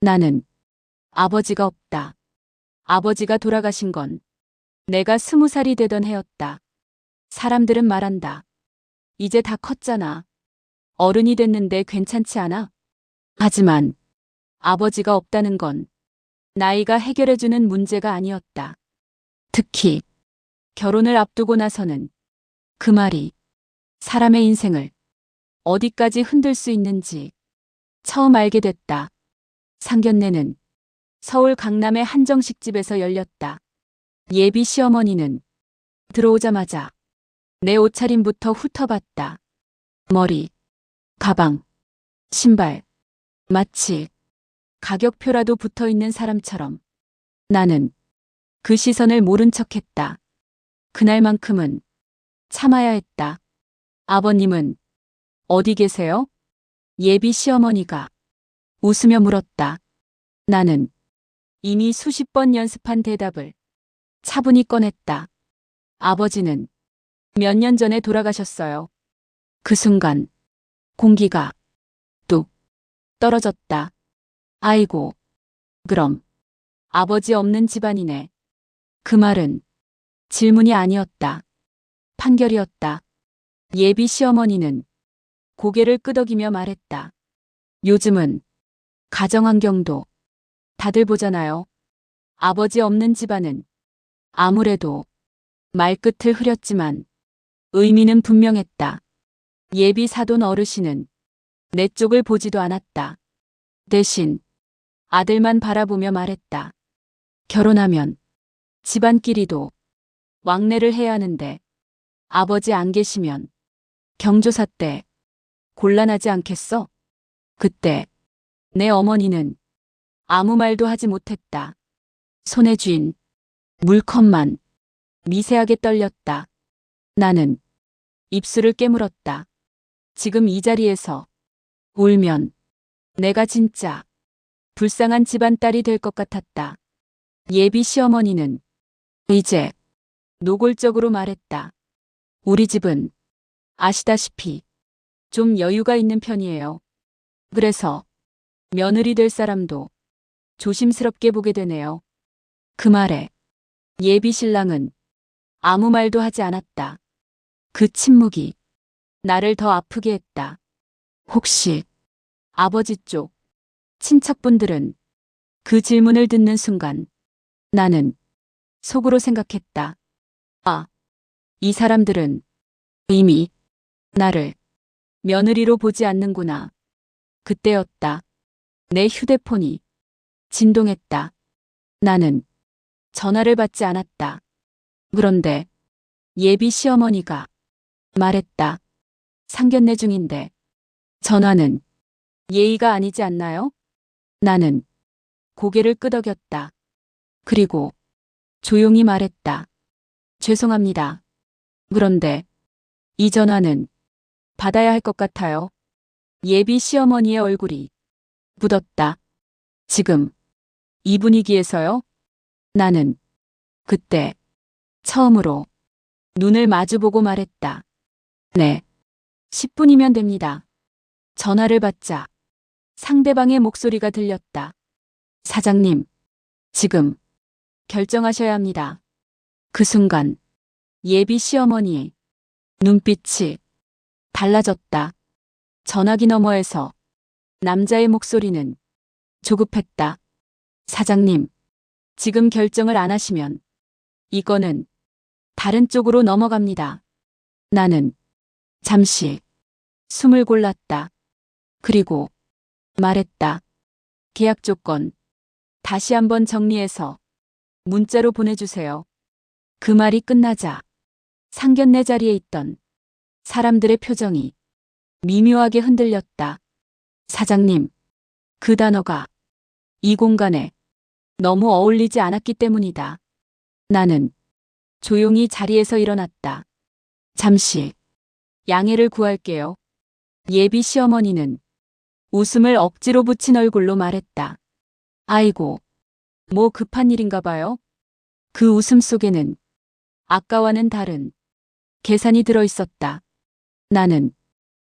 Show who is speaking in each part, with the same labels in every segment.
Speaker 1: 나는 아버지가 없다. 아버지가 돌아가신 건 내가 스무 살이 되던 해였다. 사람들은 말한다. 이제 다 컸잖아. 어른이 됐는데 괜찮지 않아? 하지만 아버지가 없다는 건 나이가 해결해주는 문제가 아니었다. 특히 결혼을 앞두고 나서는 그 말이 사람의 인생을 어디까지 흔들 수 있는지 처음 알게 됐다. 상견례는 서울 강남의 한정식 집에서 열렸다. 예비 시어머니는 들어오자마자 내 옷차림부터 훑어봤다. 머리, 가방, 신발, 마치 가격표라도 붙어 있는 사람처럼 나는 그 시선을 모른 척 했다. 그날만큼은 참아야 했다. 아버님은 어디 계세요? 예비 시어머니가 웃으며 물었다. 나는 이미 수십 번 연습한 대답을 차분히 꺼냈다. 아버지는 몇 년 전에 돌아가셨어요. 그 순간 공기가 뚝 떨어졌다. 아이고, 그럼 아버지 없는 집안이네. 그 말은 질문이 아니었다. 판결이었다. 예비 시어머니는 고개를 끄덕이며 말했다. 요즘은 가정환경도 다들 보잖아요. 아버지 없는 집안은 아무래도 말끝을 흐렸지만 의미는 분명했다. 예비 사돈 어르신은 내 쪽을 보지도 않았다. 대신 아들만 바라보며 말했다. 결혼하면 집안끼리도 왕래를 해야 하는데 아버지 안 계시면 경조사 때 곤란하지 않겠어? 그때 내 어머니는 아무 말도 하지 못했다. 손에 쥔 물컵만 미세하게 떨렸다. 나는 입술을 깨물었다. 지금 이 자리에서 울면 내가 진짜 불쌍한 집안 딸이 될 것 같았다. 예비 시어머니는 이제 노골적으로 말했다. 우리 집은 아시다시피 좀 여유가 있는 편이에요. 그래서 며느리 될 사람도 조심스럽게 보게 되네요. 그 말에 예비 신랑은 아무 말도 하지 않았다. 그 침묵이 나를 더 아프게 했다. 혹시 아버지 쪽 친척분들은 그 질문을 듣는 순간 나는 속으로 생각했다. 아, 이 사람들은 이미 나를 며느리로 보지 않는구나. 그때였다. 내 휴대폰이 진동했다. 나는 전화를 받지 않았다. 그런데 예비 시어머니가 말했다. 상견례 중인데 전화는 예의가 아니지 않나요? 나는 고개를 끄덕였다. 그리고 조용히 말했다. 죄송합니다. 그런데 이 전화는 받아야 할 것 같아요. 예비 시어머니의 얼굴이 굳었다. 지금 이 분위기에서요? 나는 그때 처음으로 눈을 마주보고 말했다. 네. 10분이면 됩니다. 전화를 받자 상대방의 목소리가 들렸다. 사장님, 지금 결정하셔야 합니다. 그 순간 예비 시어머니의 눈빛이 달라졌다. 전화기 너머에서 남자의 목소리는 조급했다. 사장님, 지금 결정을 안 하시면 이거는 다른 쪽으로 넘어갑니다. 나는 잠시 숨을 골랐다. 그리고 말했다. 계약 조건 다시 한번 정리해서 문자로 보내주세요. 그 말이 끝나자 상견례 자리에 있던 사람들의 표정이 미묘하게 흔들렸다. 사장님, 그 단어가 이 공간에 너무 어울리지 않았기 때문이다. 나는 조용히 자리에서 일어났다. 잠시 양해를 구할게요. 예비 시어머니는 웃음을 억지로 붙인 얼굴로 말했다. 아이고, 뭐 급한 일인가 봐요? 그 웃음 속에는 아까와는 다른 계산이 들어 있었다. 나는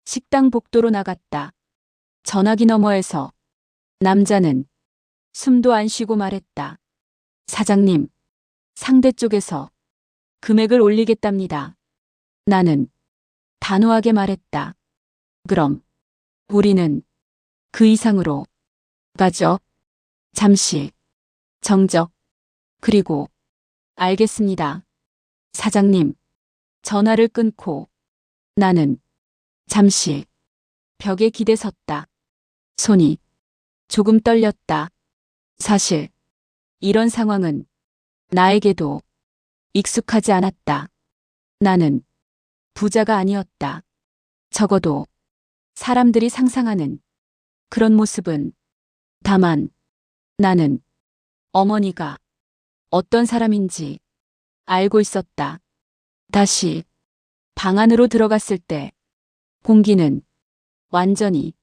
Speaker 1: 식당 복도로 나갔다. 전화기 너머에서 남자는 숨도 안 쉬고 말했다. 사장님, 상대 쪽에서 금액을 올리겠답니다. 나는 단호하게 말했다. 그럼 우리는 그 이상으로 가죠. 잠시 정적 그리고 알겠습니다. 사장님 전화를 끊고 나는 잠시 벽에 기대 섰다. 손이 조금 떨렸다. 사실 이런 상황은 나에게도 익숙하지 않았다. 나는 부자가 아니었다. 적어도 사람들이 상상하는 그런 모습은 다만 나는 어머니가 어떤 사람인지 알고 있었다. 다시 방 안으로 들어갔을 때 공기는 완전히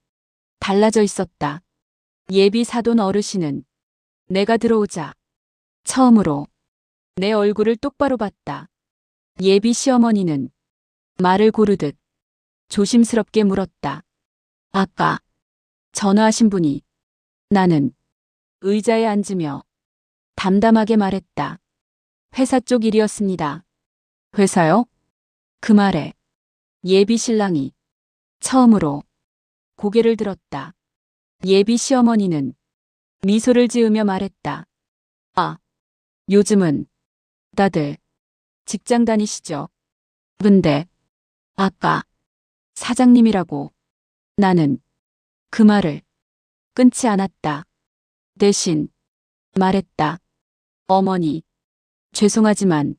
Speaker 1: 달라져 있었다. 예비 사돈 어르신은 내가 들어오자 처음으로 내 얼굴을 똑바로 봤다. 예비 시어머니는 말을 고르듯 조심스럽게 물었다. 아까 전화하신 분이 나는 의자에 앉으며 담담하게 말했다. 회사 쪽 일이었습니다. 회사요? 그 말에 예비 신랑이 처음으로 고개를 들었다. 예비 시어머니는 미소를 지으며 말했다. 아, 요즘은 다들 직장 다니시죠? 근데 아까 사장님이라고 나는 그 말을 끊지 않았다. 대신 말했다. 어머니, 죄송하지만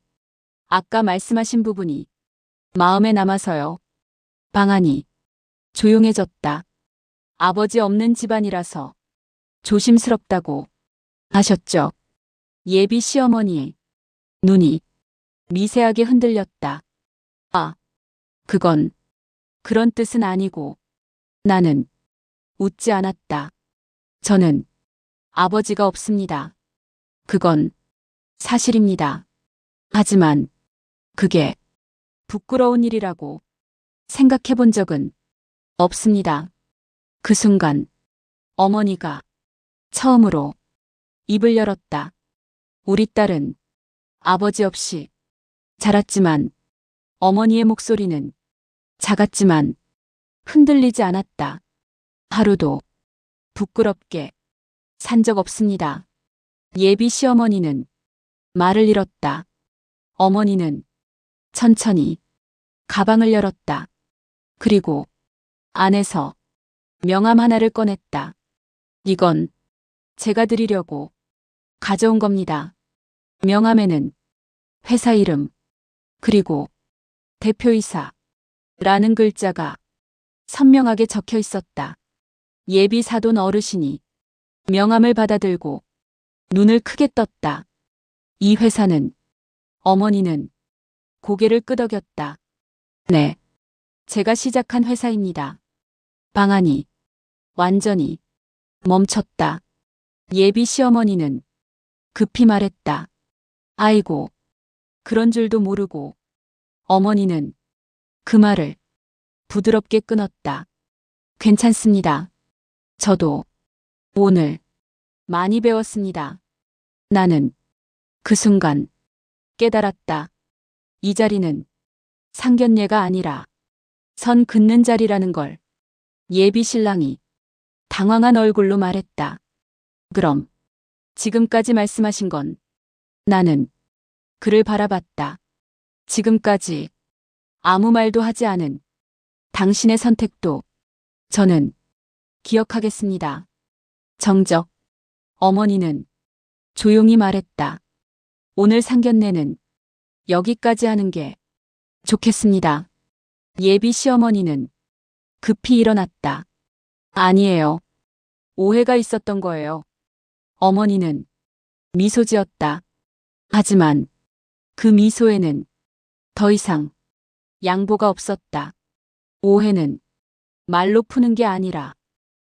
Speaker 1: 아까 말씀하신 부분이 마음에 남아서요. 방안이 조용해졌다. 아버지 없는 집안이라서 조심스럽다고 하셨죠. 예비 시어머니의 눈이 미세하게 흔들렸다. 아, 그건 그런 뜻은 아니고 나는 웃지 않았다. 저는 아버지가 없습니다. 그건 사실입니다. 하지만 그게 부끄러운 일이라고 생각해 본 적은 없습니다. 그 순간 어머니가 처음으로 입을 열었다. 우리 딸은 아버지 없이 자랐지만 어머니의 목소리는 작았지만 흔들리지 않았다. 하루도 부끄럽게 산 적 없습니다. 예비 시어머니는 말을 잃었다. 어머니는 천천히 가방을 열었다. 그리고 안에서 명함 하나를 꺼냈다. 이건 제가 드리려고 가져온 겁니다. 명함에는 회사 이름, 그리고 대표이사 라는 글자가 선명하게 적혀 있었다. 예비 사돈 어르신이 명함을 받아들고 눈을 크게 떴다. 이 회사는 어머니는 고개를 끄덕였다. 네. 제가 시작한 회사입니다. 방안이 완전히 멈췄다. 예비 시어머니는 급히 말했다. 아이고, 그런 줄도 모르고 어머니는 그 말을 부드럽게 끊었다. 괜찮습니다. 저도 오늘 많이 배웠습니다. 나는 그 순간 깨달았다. 이 자리는 상견례가 아니라 선 긋는 자리라는 걸 예비 신랑이 당황한 얼굴로 말했다. 그럼 지금까지 말씀하신 건 나는 그를 바라봤다. 지금까지 아무 말도 하지 않은 당신의 선택도 저는 기억하겠습니다. 정적 어머니는 조용히 말했다. 오늘 상견례는 여기까지 하는 게 좋겠습니다. 예비 시어머니는 급히 일어났다. 아니에요. 오해가 있었던 거예요. 어머니는 미소 지었다. 하지만 그 미소에는 더 이상 양보가 없었다. 오해는 말로 푸는 게 아니라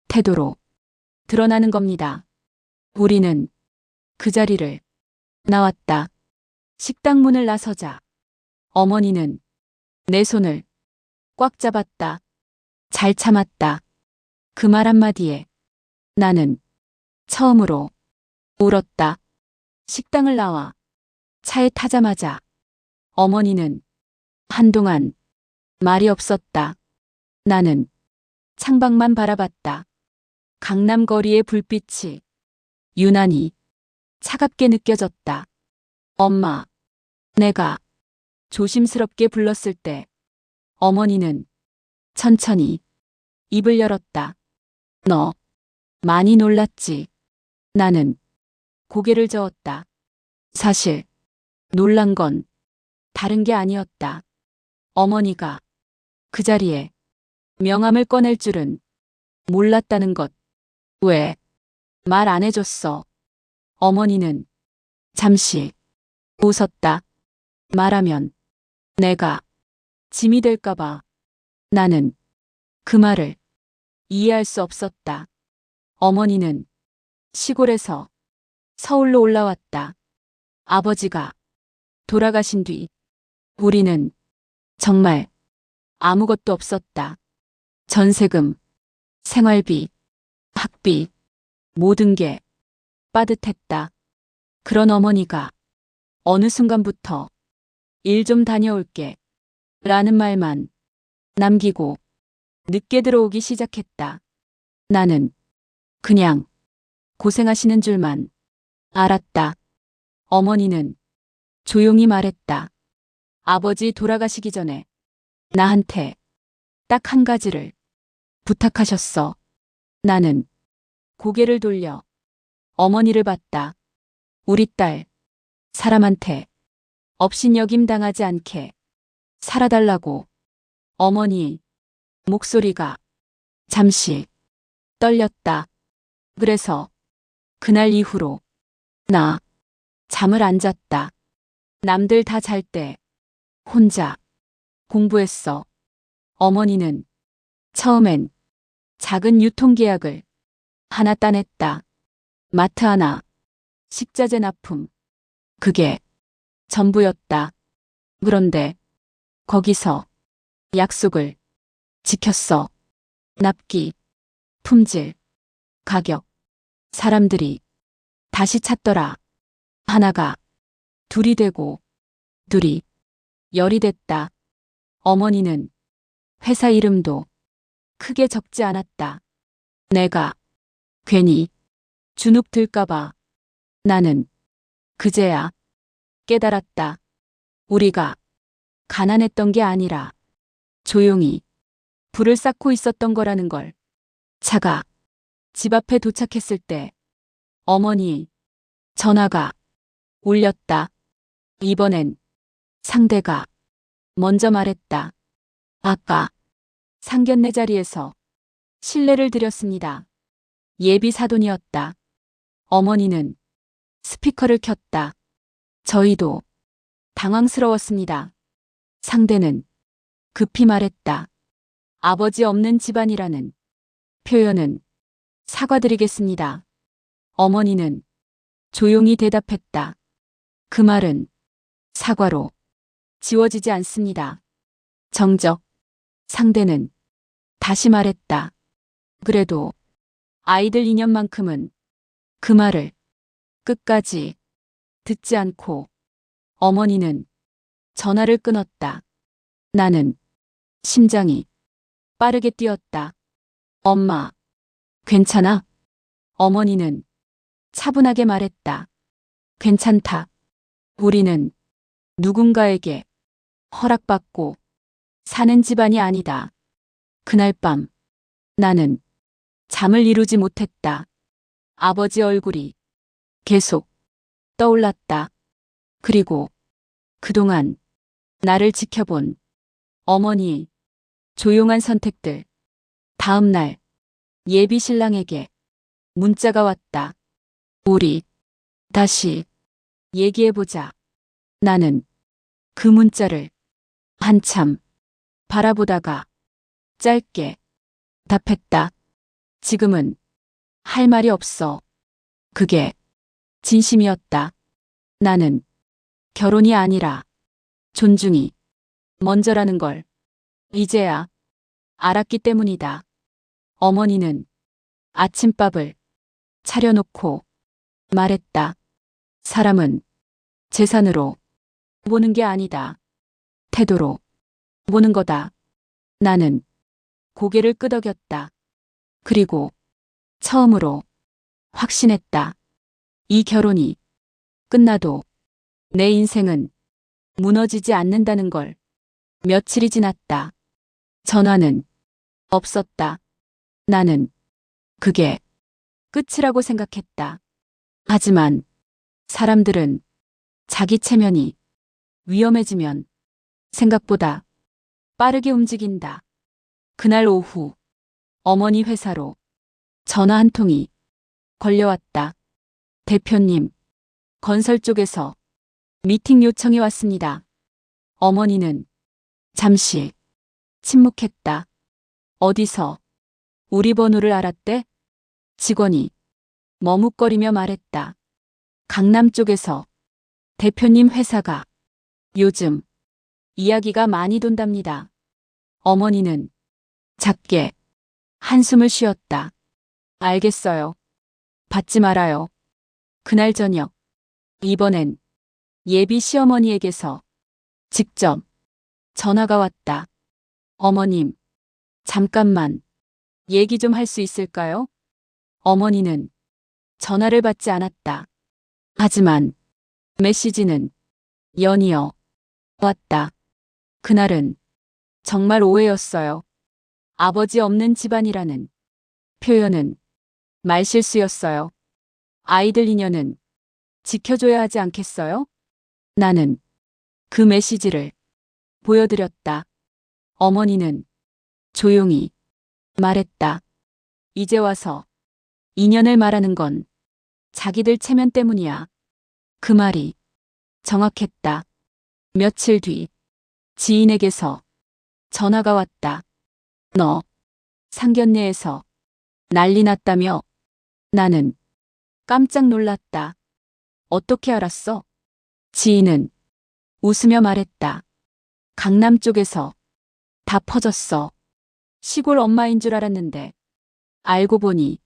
Speaker 1: 태도로 드러나는 겁니다. 우리는 그 자리를 나왔다. 식당 문을 나서자 어머니는 내 손을 꽉 잡았다. 잘 참았다. 그 말 한마디에 나는 처음으로 울었다. 식당을 나와 차에 타자마자 어머니는 한동안 말이 없었다. 나는 창밖만 바라봤다. 강남 거리의 불빛이 유난히 차갑게 느껴졌다. 엄마, 내가 조심스럽게 불렀을 때 어머니는 천천히 입을 열었다. 너 많이 놀랐지? 나는 고개를 저었다. 사실 놀란 건 다른 게 아니었다. 어머니가 그 자리에 명함을 꺼낼 줄은 몰랐다는 것. 왜 말 안 해줬어? 어머니는 잠시 웃었다. 말하면 내가 짐이 될까봐 나는 그 말을 이해할 수 없었다. 어머니는 시골에서 서울로 올라왔다. 아버지가 돌아가신 뒤 우리는 정말 아무것도 없었다. 전세금, 생활비, 학비, 모든 게 빠듯했다. 그런 어머니가 어느 순간부터 일 좀 다녀올게 라는 말만 남기고 늦게 들어오기 시작했다. 나는 그냥 고생하시는 줄만 알았다. 어머니는 조용히 말했다. 아버지 돌아가시기 전에 나한테 딱 한 가지를 부탁하셨어. 나는 고개를 돌려 어머니를 봤다. 우리 딸, 사람한테 업신여김 당하지 않게 살아달라고. 어머니 목소리가 잠시 떨렸다. 그래서 그날 이후로 나 잠을 안 잤다. 남들 다 잘 때 혼자 공부했어. 어머니는 처음엔 작은 유통계약을 하나 따냈다. 마트 하나, 식자재 납품. 그게 전부였다. 그런데 거기서 약속을 지켰어. 납기, 품질, 가격. 사람들이 다시 찾더라. 하나가 둘이 되고 둘이 열이 됐다. 어머니는 회사 이름도 크게 적지 않았다. 내가 괜히 주눅 들까봐 나는 그제야 깨달았다. 우리가 가난했던 게 아니라 조용히 불을 쌓고 있었던 거라는 걸. 차가 집 앞에 도착했을 때 어머니 전화가 울렸다. 이번엔 상대가 먼저 말했다. 아까 상견례 자리에서 신뢰를 드렸습니다. 예비 사돈이었다. 어머니는 스피커를 켰다. 저희도 당황스러웠습니다. 상대는 급히 말했다. 아버지 없는 집안이라는 표현은 사과드리겠습니다. 어머니는 조용히 대답했다. 그 말은 사과로 지워지지 않습니다. 정적. 상대는 다시 말했다. 그래도 아이들 인연만큼은 그 말을 끝까지 듣지 않고 어머니는 전화를 끊었다. 나는 심장이 빠르게 뛰었다. 엄마, 괜찮아? 어머니는 차분하게 말했다. 괜찮다. 우리는 누군가에게 허락받고 사는 집안이 아니다. 그날 밤 나는 잠을 이루지 못했다. 아버지 얼굴이 계속 떠올랐다. 그리고 그동안 나를 지켜본 어머니의 조용한 선택들. 다음 날 예비 신랑에게 문자가 왔다. 우리 다시 얘기해보자. 나는 그 문자를 한참 바라보다가 짧게 답했다. 지금은 할 말이 없어. 그게 진심이었다. 나는 결혼이 아니라 존중이 먼저라는 걸 이제야 알았기 때문이다. 어머니는 아침밥을 차려놓고 말했다. 사람은 재산으로 보는 게 아니다. 태도로 보는 거다. 나는 고개를 끄덕였다. 그리고 처음으로 확신했다. 이 결혼이 끝나도 내 인생은 무너지지 않는다는 걸 며칠이 지났다. 전화는 없었다. 나는 그게 끝이라고 생각했다. 하지만 사람들은 자기 체면이 위험해지면 생각보다 빠르게 움직인다. 그날 오후 어머니 회사로 전화 한 통이 걸려왔다. 대표님, 건설 쪽에서 미팅 요청이 왔습니다. 어머니는 잠시 침묵했다. 어디서 우리 번호를 알았대? 직원이 머뭇거리며 말했다. 강남 쪽에서 대표님 회사가 요즘 이야기가 많이 돈답니다. 어머니는 작게 한숨을 쉬었다. 알겠어요. 받지 말아요. 그날 저녁, 이번엔 예비 시어머니에게서 직접 전화가 왔다. 어머님, 잠깐만 얘기 좀 할 수 있을까요? 어머니는 전화를 받지 않았다. 하지만 메시지는 연이어 왔다. 그날은 정말 오해였어요. 아버지 없는 집안이라는 표현은 말실수였어요. 아이들 인연은 지켜줘야 하지 않겠어요? 나는 그 메시지를 보여드렸다. 어머니는 조용히 말했다. 이제 와서 인연을 말하는 건 자기들 체면 때문이야. 그 말이 정확했다. 며칠 뒤 지인에게서 전화가 왔다. 너 상견례에서 난리 났다며 나는 깜짝 놀랐다. 어떻게 알았어? 지인은 웃으며 말했다. 강남 쪽에서 다 퍼졌어. 시골 엄마인 줄 알았는데 알고 보니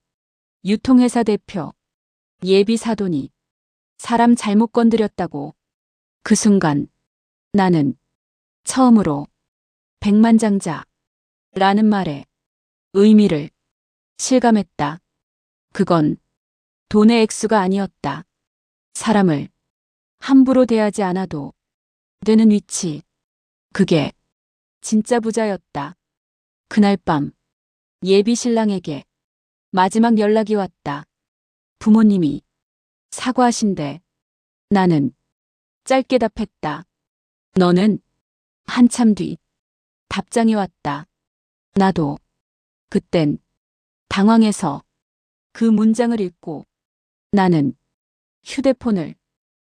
Speaker 1: 유통회사 대표 예비 사돈이 사람 잘못 건드렸다고. 그 순간 나는 처음으로 백만장자 라는 말에 의미를 실감했다. 그건 돈의 액수가 아니었다. 사람을 함부로 대하지 않아도 되는 위치. 그게 진짜 부자였다. 그날 밤 예비 신랑에게 마지막 연락이 왔다. 부모님이 사과하신대. 나는 짧게 답했다. 너는 한참 뒤 답장이 왔다. 나도 그땐 당황해서 그 문장을 읽고 나는 휴대폰을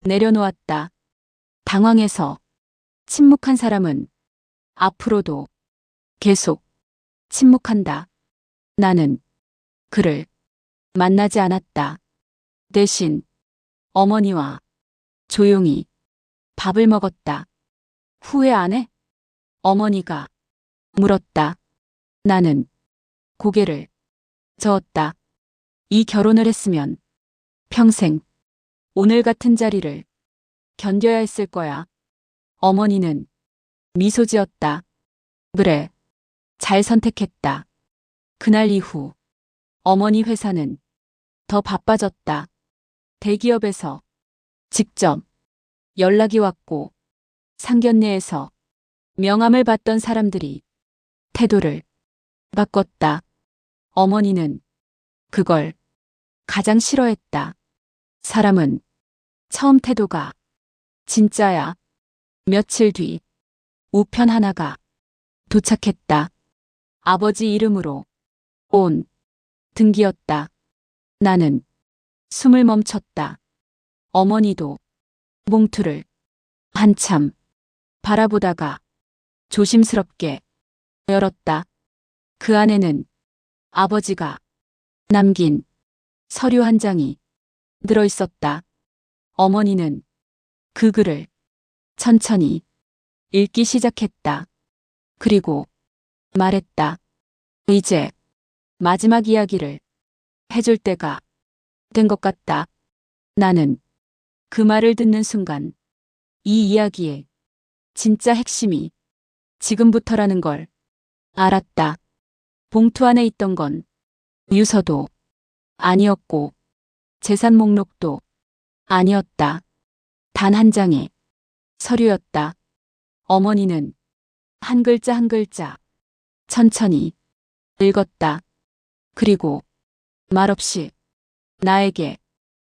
Speaker 1: 내려놓았다. 당황해서 침묵한 사람은 앞으로도 계속 침묵한다. 나는 그를 만나지 않았다. 대신 어머니와 조용히 밥을 먹었다. 후회 안 해? 어머니가 물었다. 나는 고개를 저었다. 이 결혼을 했으면 평생 오늘 같은 자리를 견뎌야 했을 거야. 어머니는 미소 지었다. 그래, 잘 선택했다. 그날 이후 어머니 회사는 더 바빠졌다. 대기업에서 직접 연락이 왔고 상견례에서 명함을 받던 사람들이 태도를 바꿨다. 어머니는 그걸 가장 싫어했다. 사람은 처음 태도가 진짜야. 며칠 뒤 우편 하나가 도착했다. 아버지 이름으로 온 등기였다. 나는 숨을 멈췄다. 어머니도 몽투를 한참 바라보다가 조심스럽게 열었다. 그 안에는 아버지가 남긴 서류 한 장이 들어 있었다. 어머니는 그 글을 천천히 읽기 시작했다. 그리고 말했다. 이제 마지막 이야기를 해줄 때가 된 것 같다. 나는 그 말을 듣는 순간 이 이야기의 진짜 핵심이 지금부터라는 걸 알았다. 봉투 안에 있던 건 유서도 아니었고 재산 목록도 아니었다. 단 한 장의 서류였다. 어머니는 한 글자 한 글자 천천히 읽었다. 그리고 말없이 나에게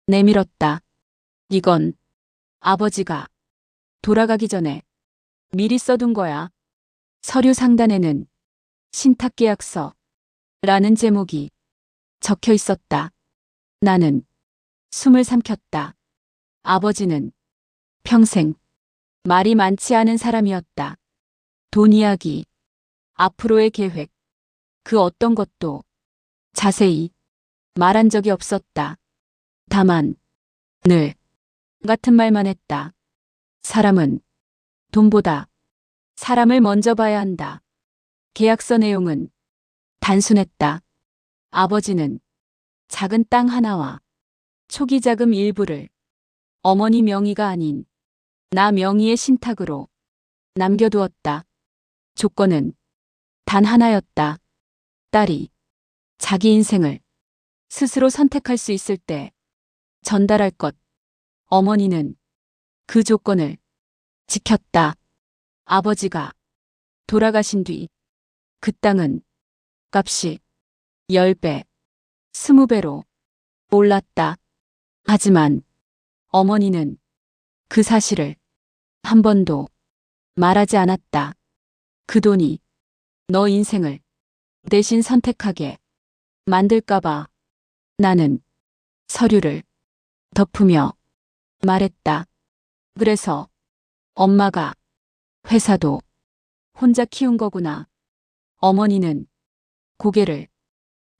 Speaker 1: 내밀었다. 이건 아버지가 돌아가기 전에 미리 써둔 거야. 서류 상단에는 신탁계약서 라는 제목이 적혀 있었다. 나는 숨을 삼켰다. 아버지는 평생 말이 많지 않은 사람이었다. 돈 이야기, 앞으로의 계획, 그 어떤 것도 자세히 말한 적이 없었다. 다만 늘 같은 말만 했다. 사람은 돈보다 사람을 먼저 봐야 한다. 계약서 내용은 단순했다. 아버지는 작은 땅 하나와 초기 자금 일부를 어머니 명의가 아닌 나 명의의 신탁으로 남겨두었다. 조건은 단 하나였다. 딸이 자기 인생을 스스로 선택할 수 있을 때 전달할 것. 어머니는 그 조건을 지켰다. 아버지가 돌아가신 뒤 그 땅은 값이 10배, 20배로 올랐다. 하지만 어머니는 그 사실을 한 번도 말하지 않았다. 그 돈이 너 인생을 대신 선택하게 만들까봐 나는 서류를 덮으며 말했다. 그래서 엄마가 회사도 혼자 키운 거구나. 어머니는 고개를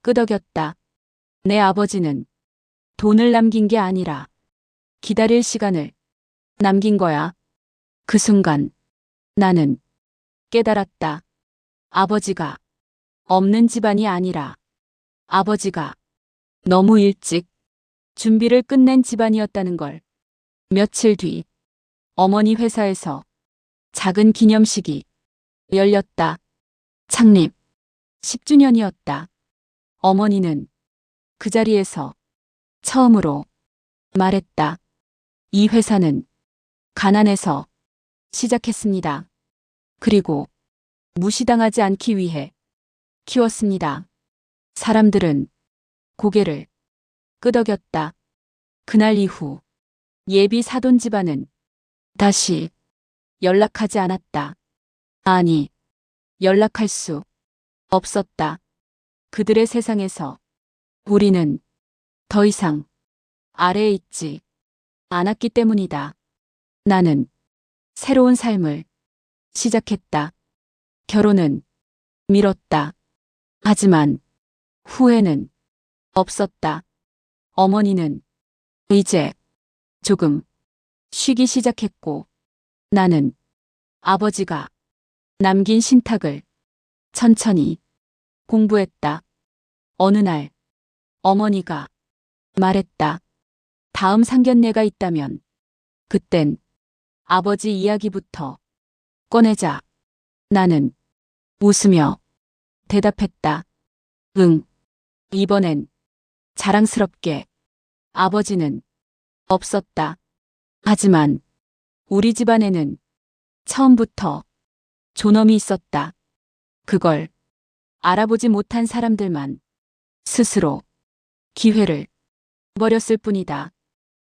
Speaker 1: 끄덕였다. 내 아버지는 돈을 남긴 게 아니라 기다릴 시간을 남긴 거야. 그 순간 나는 깨달았다. 아버지가 없는 집안이 아니라 아버지가 너무 일찍 준비를 끝낸 집안이었다는 걸. 며칠 뒤 어머니 회사에서 작은 기념식이 열렸다. 창립 10주년이었다. 어머니는 그 자리에서 처음으로 말했다. 이 회사는 가난해서 시작했습니다. 그리고 무시당하지 않기 위해 키웠습니다. 사람들은 고개를 끄덕였다. 그날 이후 예비 사돈 집안은 다시 연락하지 않았다. 아니, 연락할 수 없었다. 그들의 세상에서 우리는 더 이상 아래에 있지 않았기 때문이다. 나는 새로운 삶을 시작했다. 결혼은 미뤘다. 하지만 후회는 없었다. 어머니는 이제 조금 쉬기 시작했고 나는 아버지가 남긴 신탁을 천천히 공부했다. 어느 날 어머니가 말했다. 다음 상견례가 있다면 그땐 아버지 이야기부터 꺼내자. 나는 웃으며 대답했다. 응. 이번엔 자랑스럽게 아버지는 없었다. 하지만 우리 집안에는 처음부터 존엄이 있었다. 그걸 알아보지 못한 사람들만 스스로 기회를 버렸을 뿐이다.